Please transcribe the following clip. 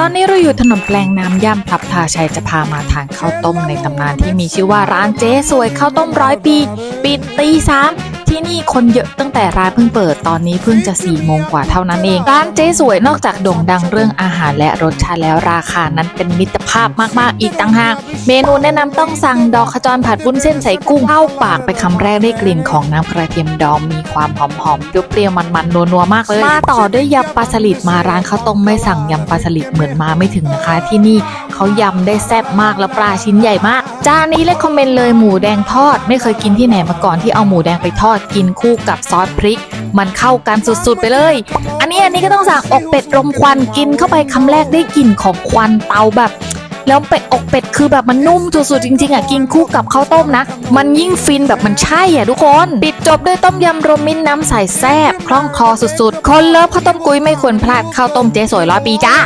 ตอนนี้เราอยู่ถนนแปลงน้ำย่ำพลับทาชัยจะพามาทานข้าวต้มในตำนานที่มีชื่อว่าร้านเจ๊สวยข้าวต้มร้อยปี ปิดตีสาม ที่นี่คนเยอะตั้งแต่ร้านเพิ่งเปิดตอนนี้เพิ่งจะ4ี่โมงกว่าเท่านั้นเอง ร้านเจ๊สวยนอกจากโด่งดังเรื่องอาหารและรสชาติแล้วราคานั้นเป็นมิตรภาพมากๆ อีกต่างหาก เมนูแนะนำต้องสั่งดอกขจรผัดวุ้นเส้นใส่กุ้งเข้าปากไปคำแรกได้กลิ่นของน้ำกระเทียมดองมีความหอมๆเปรี้ยวๆมันๆนัวๆมากเลยมาต่อด้วยยำปลาสลิดมาร้านข้าวต้มไม่สั่งยำปลาสลิดเหมือนมาไม่ถึงนะคะที่นี่เขายำได้แซ่บมากแล้วปลาชิ้นใหญ่มากจานนี้เลคคอมเมนต์เลยหมูแดงทอด ไม่เคยกินที่ไหนมาก่อนที่เอาหมูแดงไปทอดกินคู่กับซอสพริก มันเข้ากันสุดๆไปเลย อันนี้อันนี้ก็ต้องสั่งอกเป็ดรมควันกินเข้าไปคำแรกได้กลิ่นของควันเตาแบบแล้วเป็ดอกเป็ดคือแบบมันนุ่มสุดๆจริงๆอะกินคู่กับข้าวต้มนะ มันยิ่งฟินแบบมันใช่อะทุกคน ปิดจบด้วยต้มยำรวมมิตรน้ำใสแซ่บคล่องคอสุดๆ คนเลิฟข้าวต้มกุ้ยไม่ควรพลาดข้าวต้มเจ๊สวยร้อยปีจ้า